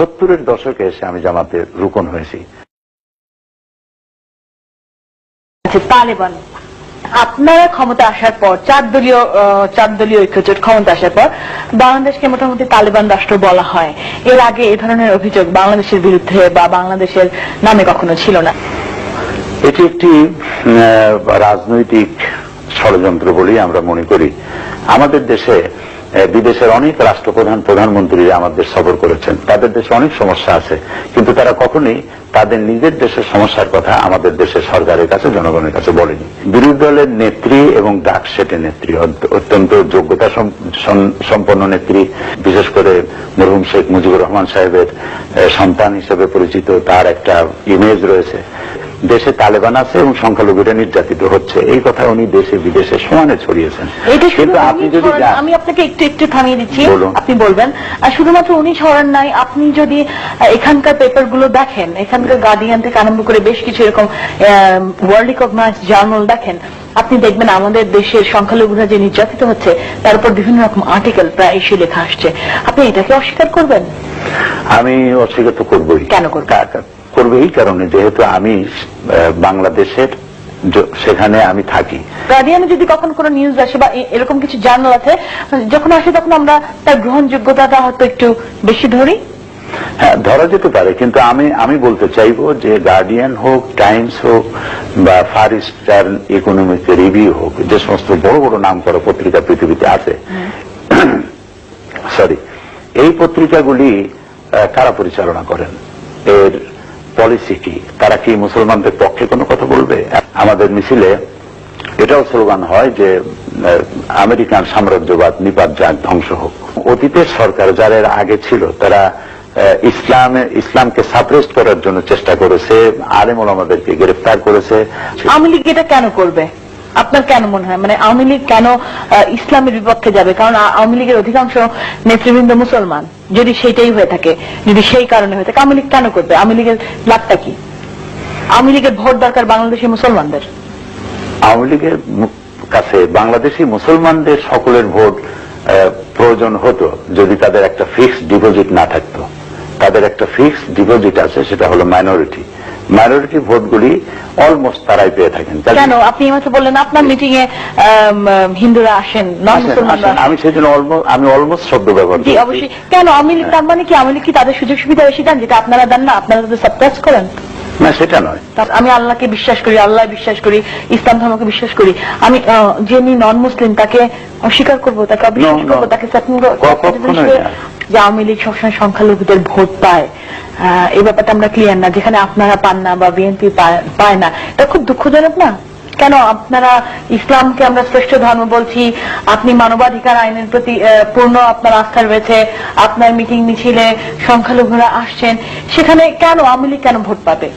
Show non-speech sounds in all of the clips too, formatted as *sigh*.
সত্তরের দশকে এসে আমি জামাতের রুকন হয়েছি। আচ্ছা তালেবান আপনারা ক্ষমতা আসার পর চার দলীয় চার দলীয় ঐক্যজোট ক্ষমতা আসার পর বাংলাদেশকে মোটামুটি তালেবান রাষ্ট্র বলা হয়। এর আগে এই ধরনের অভিযোগ বাংলাদেশের বিরুদ্ধে বা বাংলাদেশের নামে কখনো ছিল না। এটি একটি রাজনৈতিক ষড়যন্ত্র বলেই আমরা মনে করি। আমাদের দেশে বিদেশের অনেক রাষ্ট্রপ্রধান, প্রধানমন্ত্রী আমাদের সফর করেছেন। তাদের দেশে অনেক সমস্যা আছে। কিন্তু তারা কখনোই তাদের নিজের দেশের সমস্যার কথা আমাদের দেশের সরকারের কাছে, জনগণের কাছে বলেনি। বিরোধী দলের নেত্রী এবং ডাক সেটে নেত্রী অত্যন্ত যোগ্যতা সম- সম- সম্পন্ন নেত্রী, বিশেষ করে মরহুম শেখ মুজিবুর রহমান সাহেবের সন্তান হিসেবে পরিচিত তার একটা ইমেজ রয়েছে। দেশে তালেবান আছে এবং সংখ্যালঘুরা নির্যাতিত হচ্ছে। এই কথা উনি দেশে বিদেশে সমানে ছড়িয়েছেন। কিন্তু আপনি যদি আমি আপনাকে একটু একটু থামিয়ে দিচ্ছি। আপনি বলবেন আর শুধুমাত্র উনি ছড়ান নাই আপনি যদি এখানকার পেপারগুলো দেখেন এখানকার গার্ডিয়ান থেকে আরম্ভ করে বেশ কিছু এরকম ওয়ার্ল্ড রিকগনাইজ জার্নাল দেখেন আপনি দেখবেন আমাদের দেশের সংখ্যালঘুরা যে নির্যাতিত হচ্ছে তার উপর বিভিন্ন রকম আর্টিকেল প্রায় এসে লেখা আসছে। আপনি এটাকে অস্বীকার করবেন? আমি অস্বীকার তো করবই। কেন করবেন? করবে এই কারণে যেহেতু আমি বাংলাদেশের সেখানে আমি থাকি। গার্ডিয়ানে যদি কখন কোনো নিউজ আসে বা এরকম কিছু জার্নাল আছে যখন আসে তখন আমরা তার গ্রহণযোগ্যতাটা হয়তো একটু বেশি ধরি? হ্যাঁ ধরা যেতে পারে কিন্তু আমি আমি বলতে চাইব যে গার্ডিয়ান হোক টাইমস হোক বা ফার ইস্টার্ন ইকোনমিক রিভিউ হোক যে সমস্ত বড় বড় নাম করা পত্রিকা পৃথিবীতে আছে সরি *coughs* এই পত্রিকাগুলি কারা পরিচালনা করেন? এর পলিসি কি? তারা কি মুসলমানদের পক্ষে কোনো কথা বলবে? আমাদের মিছিলে এটাও স্লোগান হয় যে আমেরিকান সাম্রাজ্যবাদ নিপাত যাক, ধ্বংস হোক। অতীতের সরকার যারা আগে ছিল, তারা ইসলামে, ইসলামকে সাপ্রেস করার জন্য চেষ্টা করেছে, আলেম ওলামাদেরকে গ্রেফতার করেছে। আওয়ামী লীগ এটা কেন করবে? আপনার কেন মনে হয়? মানে আওয়ামী লীগ কেন ইসলামের বিপক্ষে যাবে? কারণ আওয়ামী লীগের অধিকাংশ নেতৃবৃন্দ মুসলমান। যদি সেটাই হয়ে থাকে, যদি সেই কারণে হয়ে থাকে, আওয়ামী লীগ কেন করবে? আওয়ামী লীগের লাভটা কি? আওয়ামী লীগের ভোট দরকার বাংলাদেশি মুসলমানদের। আওয়ামী লীগের কাছে বাংলাদেশি মুসলমানদের সকলের ভোট প্রয়োজন হতো যদি তাদের একটা ফিক্সড ডিপোজিট না থাকতো। তাদের একটা ফিক্সড ডিপোজিট আছে, সেটা হলো মাইনরিটি মাইনরিটি ভোটগুলি অলমোস্ট তারাই পেয়ে থাকেন। কেন? আপনি আমাকে বললেন আপনার মিটিং এ হিন্দুরা আসেন। আমি সেই জন্য আমি অলমোস্ট শব্দ ব্যবহার জি অবশ্যই। কেন? লীগ তার মানে কি? আমি কি তাদের সুযোগ সুবিধা বেশি দেন? যেটা আপনারা দেন না আপনারা তো সাপ্রেস করেন। না সেটা নয়। আমি আল্লাহকে বিশ্বাস করি আল্লাহ বিশ্বাস করি ইসলাম ধর্মকে বিশ্বাস করি। আমি যিনি নন মুসলিম তাকে অস্বীকার করব তাকে অবিশ্বাস. করব তাকে। যে আওয়ামী লীগ সবসময় সংখ্যালঘুদের ভোট পায়। এই ব্যাপারটা আমরা ক্লিয়ার না যেখানে আপনারা পান না বা বিএনপি পায় না। এটা খুব দুঃখজনক না? কেন আপনারা ইসলামকে আমরা শ্রেষ্ঠ ধর্ম বলছি আপনি মানবাধিকার আইনের প্রতি পূর্ণ আপনার আস্থা রয়েছে আপনার মিটিং মিছিলে সংখ্যালঘুরা আসছেন সেখানে কেন আওয়ামী লীগ কেন ভোট পাবে?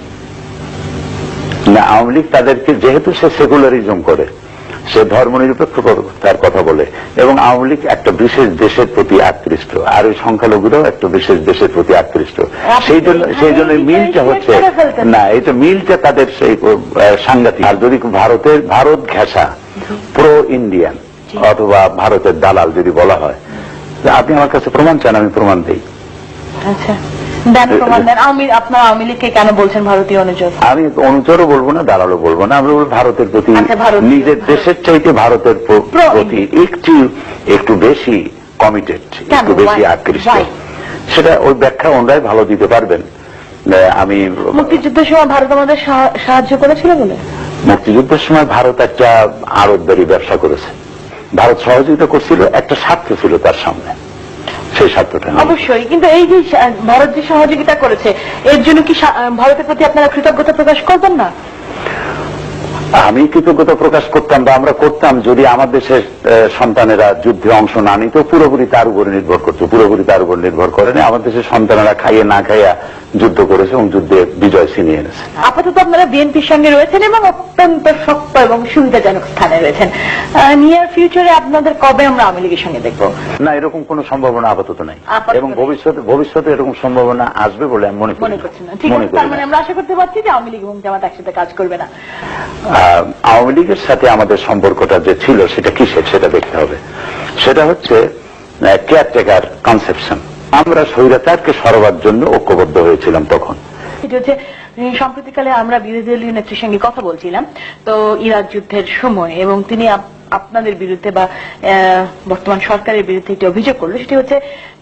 না আওয়ামী লীগ তাদেরকে যেহেতু সে সেকুলারিজম করে সে ধর্মনিরপেক্ষ তার কথা বলে। এবং আওয়ামী লীগ একটা বিশেষ দেশের প্রতি আকৃষ্ট আর ওই সংখ্যালঘুরাও একটা বিশেষ দেশের প্রতি আকৃষ্ট। সেই জন্য সেই জন্য মিলটা হচ্ছে না এটা মিলটা তাদের সেই সাংঘাতিক। আর যদি ভারতের ভারত ঘেঁষা প্রো ইন্ডিয়ান অথবা ভারতের দালাল যদি বলা হয় আপনি আমার কাছে প্রমাণ চান আমি প্রমাণ দিই। আচ্ছা। দেন প্রমাণ দেন। আওয়ামী আপনার আওয়ামী লীগকে কেন বলছেন ভারতীয় অনুযোগ আমি অনুচরও বলব না দালালও বলব না আমি বলব ভারতের প্রতি আচ্ছা, নিজের দেশের চাইতে ভারতের প্রতি একটু একটু বেশি কমিটেড একটু বেশি আকৃষ্ট। সেটা ওই ব্যাখ্যা ওনারাই ভালো দিতে পারবেন। আমি মুক্তিযুদ্ধের সময় ভারত আমাদের সাহা- সাহায্য করেছিল বলে? মুক্তিযুদ্ধের সময় ভারত একটা আড়তদারি ব্যবসা করেছে। ভারত সহযোগিতা করছিল একটা স্বার্থ ছিল তার সামনে। সেই স্বার্থটা অবশ্যই, কিন্তু এই যে ভারত যে সহযোগিতা করেছে, এর জন্য কি ভারতের প্রতি আপনারা কৃতজ্ঞতা প্রকাশ করবেন না? আমি কৃতজ্ঞতা প্রকাশ করতাম বা আমরা করতাম যদি আমার দেশের সন্তানেরা যুদ্ধে অংশ না নিত পুরোপুরি তার উপরে নির্ভর করতো পুরোপুরি তার উপর নির্ভর করে না। আমার দেশের সন্তানেরা খাইয়ে না খাইয়া যুদ্ধ করেছে এবং যুদ্ধে বিজয় ছিনিয়ে এনেছে। আপাতত আপনারা বিএনপির সঙ্গে রয়েছেন এবং অত্যন্ত শক্ত এবং সুবিধাজনক স্থানে রয়েছেন। নিয়ার ফিউচারে আপনাদের কবে আমরা আওয়ামী লীগের সঙ্গে দেখব? না এরকম কোনো সম্ভাবনা আপাতত নাই। এবং। ভবিষ্যতে ভবিষ্যতে এরকম সম্ভাবনা আসবে বলে আমি মনে করি মনে না। না। ঠিক মনে আছে তার মানে আমরা আশা করতে পারছি যে আওয়ামী লীগ এবং জামাত একসাথে কাজ করবে না। আওয়ামী লীগের সাথে আমাদের সম্পর্কটা যে ছিল, সেটা কিসের? সেটা দেখতে হবে। সেটা হচ্ছে কেয়ারটেকার কনসেপশন আমরা স্বৈরাচারকে সরবার জন্য ঐক্যবদ্ধ হয়েছিলাম তখন। সেটি সম্প্রতিকালে আমরা বিরোধী দলীয় নেত্রীর সঙ্গে কথা বলছিলাম। তো ইরাক যুদ্ধের সময় এবং তিনি আপনাদের বিরুদ্ধে বা বর্তমান সরকারের বিরুদ্ধে একটি অভিযোগ করল। সেটি হচ্ছে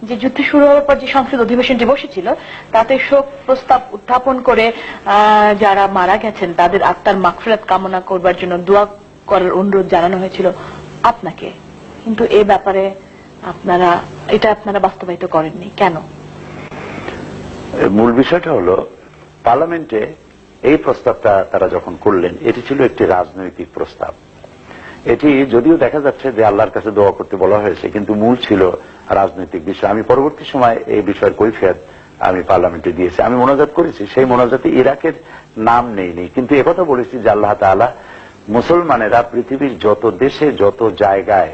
যে যুদ্ধ শুরু হওয়ার পর যে সংসদ অধিবেশনটি বসেছিল, তাতে শোক প্রস্তাব উত্থাপন করে যারা মারা গেছেন, তাদের আত্মার মাগফিরাত কামনা করবার জন্য দোয়া করার অনুরোধ জানানো হয়েছিল আপনাকে। কিন্তু এ ব্যাপারে আপনারা, এটা আপনারা বাস্তবায়িত করেননি। কেন? মূল বিষয়টা হলো, পার্লামেন্টে এই প্রস্তাবটা তারা যখন করলেন, এটি ছিল একটি রাজনৈতিক প্রস্তাব। এটি যদিও দেখা যাচ্ছে যে আল্লাহর কাছে দোয়া করতে বলা হয়েছে, কিন্তু মূল ছিল রাজনৈতিক বিষয়। আমি পরবর্তী সময় এই বিষয়ের কৈফিয়াত আমি পার্লামেন্টে দিয়েছি। আমি মোনাজাত করেছি, সেই মোনাজাতে ইরাকের নাম নেইনি কিন্তু একথা বলেছি যে আল্লাহ তালা মুসলমানেরা পৃথিবীর যত দেশে, যত জায়গায়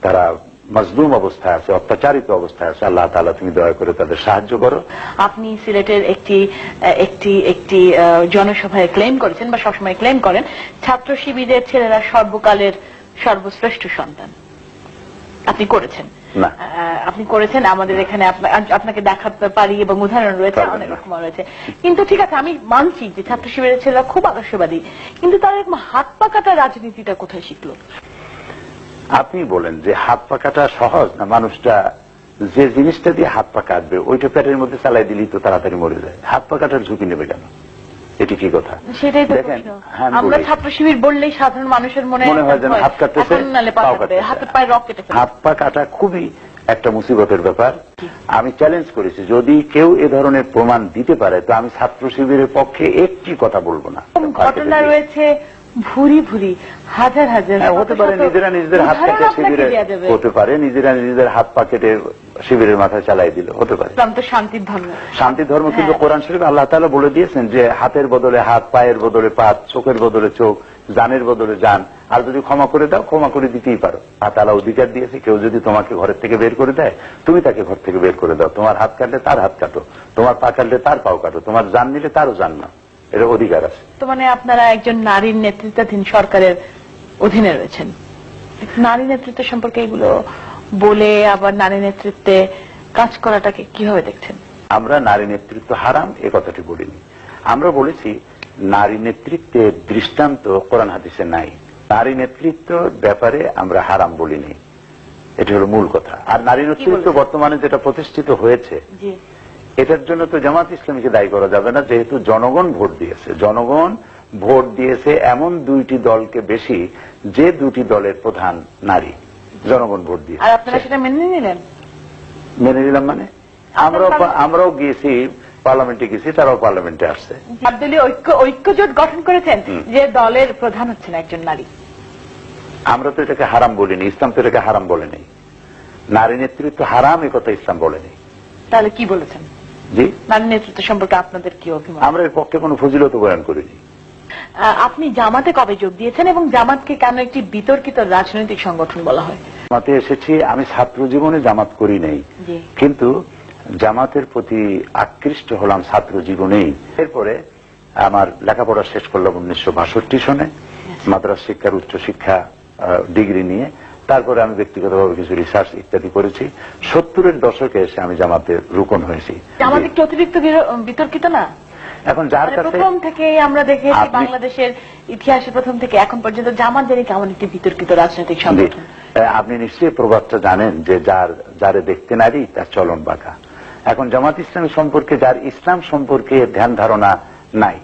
তারা মজলুম অবস্থায় আছে অত্যাচারিত অবস্থায় আছে আল্লাহ তাআলা তুমি দয়া করে তাদের সাহায্য করো। আপনি সিলেটের একটি একটি একটি জনসভায় ক্লেম করেছেন বা সবসময় ক্লেম করেন ছাত্র শিবিরের ছেলেরা সর্বকালের সর্বশ্রেষ্ঠ সন্তান। আপনি করেছেন। আপনি করেছেন আমাদের এখানে আপনাকে দেখাতে পারি এবং উদাহরণ রয়েছে অনেক। রকম রয়েছে। কিন্তু ঠিক আছে আমি মানছি যে ছাত্র শিবিরের ছেলেরা খুব আদর্শবাদী কিন্তু তারা এরকম হাত পাকাটা রাজনীতিটা কোথায় শিখলো? আপনি বলেন যে হাত পাকাটা সহজ না মানুষটা যে জিনিসটা দিয়ে হাত পা কাটবে ওইটা পেটের মধ্যে চালাই দিলেই তো তাড়াতাড়ি মরে যায়। হাত পা কাটার ঝুঁকি নেবে কেন? এটি কি কথা? সেটাই তো। হ্যাঁ, আমি আমরা ছাত্র শিবির বললেই সাধারণ মানুষের মনে মনে হয় যেন হাত কাটতেছে পা পাও কাটবে, কাটতেছে। হাতে পায়ে রক কেটে হাত পা কাটা খুবই একটা মুসিবতের ব্যাপার। আমি চ্যালেঞ্জ করেছি যদি কেউ এ ধরনের প্রমাণ দিতে পারে তো আমি ছাত্র শিবিরের পক্ষে একটি কথা বলব না। ঘটনা রয়েছে ভুরি ভুরি হাজার হাজার হ্যাঁ, হতে পারে নিজেরা নিজেদের হাত কেটে শিবিরে হতে পারে নিজেরা নিজেদের হাত পা কেটে শিবিরের মাথায় চালাই দিল হতে পারে। তো শান্তির ধর্ম। শান্তি ধর্ম কিন্তু হ্যাঁ। কোরআন শরীফ আল্লাহ তালা বলে দিয়েছেন যে হাতের বদলে হাত পায়ের বদলে পা চোখের বদলে চোখ জানের বদলে জান। আর যদি ক্ষমা করে দাও ক্ষমা করে দিতেই পারো। আর তারা অধিকার দিয়েছে কেউ যদি তোমাকে ঘরের থেকে বের করে দেয় তুমি তাকে ঘর থেকে বের করে দাও। তোমার হাত কাটলে তার হাত কাটো তোমার পা কাটলে তার পাও কাটো তোমার জান নিলে তারও জান না এটা অধিকার আছে। তো মানে আপনারা একজন নারীর নেতৃত্বাধীন সরকারের অধীনে রয়েছেন। নারী নেতৃত্ব সম্পর্কে এগুলো বলে আবার নারী নেতৃত্বে কাজ করাটাকে কীভাবে দেখছেন? আমরা নারী নেতৃত্ব হারাম এ কথাটি বলিনি। আমরা বলেছি নারী নেতৃত্বের দৃষ্টান্ত কোরআন হাদিসে নাই। নারী নেতৃত্ব ব্যাপারে আমরা হারাম বলিনি। এটি হলো মূল কথা। আর নারী নেতৃত্ব বর্তমানে যেটা প্রতিষ্ঠিত হয়েছে এটার জন্য তো জামাত ইসলামীকে দায়ী করা যাবে না যেহেতু জনগণ ভোট দিয়েছে। জনগণ ভোট দিয়েছে এমন দুইটি দলকে বেশি যে দুটি দলের প্রধান নারী। জনগণ ভোট দিয়েছে। আর আপনারা সেটা মেনে নিলেন? মেনে নিলাম মানে? আমরাও আমরাও গিয়েছি পার্লামেন্টে গেছি তারাও পার্লামেন্টে আসছে। দলীয় ঐক্য ঐক্যজোট গঠন করেছেন। যে দলের প্রধান হচ্ছেন একজন নারী। আমরা তো এটাকে হারাম বলিনি ইসলাম তো এটাকে হারাম বলেনি। নারী নেতৃত্ব হারাম এ কথা ইসলাম বলেনি। তাহলে কি বলেছেন? জি? নারী নেতৃত্ব সম্পর্কে আপনাদের কি অভিমত? আমরা এর পক্ষে কোনো ফজিলত বয়ান করিনি। আপনি জামাতে কবে যোগ দিয়েছেন এবং জামাতকে কেন একটি বিতর্কিত রাজনৈতিক সংগঠন বলা হয়? জামাতে এসেছি আমি ছাত্র জীবনে জামাত করি নাই। কিন্তু জামাতের প্রতি আকৃষ্ট হলাম ছাত্র জীবনেই। এরপরে আমার লেখাপড়া শেষ করলাম উনিশশো বাষট্টি সনে। মাদ্রাস শিক্ষার উচ্চ শিক্ষা ডিগ্রি নিয়ে তারপরে আমি ব্যক্তিগতভাবে কিছু রিসার্চ ইত্যাদি করেছি। সত্তরের দশকে এসে আমি জামাতের রুকন হয়েছি। জামাত একটু অতিরিক্ত বিতর্কিত না? এখন যার মানে কাছে প্রথম থেকে আমরা দেখেছি বাংলাদেশের ইতিহাসে প্রথম থেকে এখন পর্যন্ত জামাত জানি কেমন একটি বিতর্কিত রাজনৈতিক সংগঠন। আপনি নিশ্চয়ই প্রবাদটা জানেন যে যার যারে দেখতে নারী তার চলন বাঁকা। এখন জামাত ইসলামী সম্পর্কে যার ইসলাম সম্পর্কে ধ্যান ধারণা নাই।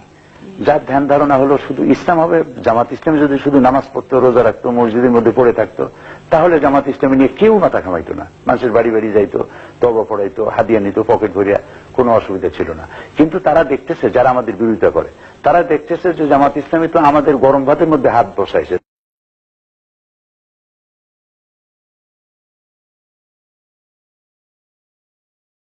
যার ধ্যান ধারণা হলো শুধু ইসলাম হবে জামাত ইসলাম যদি শুধু নামাজ পড়তো রোজা রাখতো মসজিদের মধ্যে পড়ে থাকতো তাহলে জামাত ইসলামী নিয়ে কেউ মাথা খামাইতো না। মানুষের বাড়ি বাড়ি যাইতো, তবা পড়াইতো, হাদিয়া নিত, পকেট ভরিয়া, কোনো অসুবিধা ছিল না। কিন্তু তারা দেখতেছে, যারা আমাদের বিরোধিতা করে, তারা দেখতেছে যে জামাত ইসলামী তো আমাদের গরম ভাতের মধ্যে হাত বসাইছে।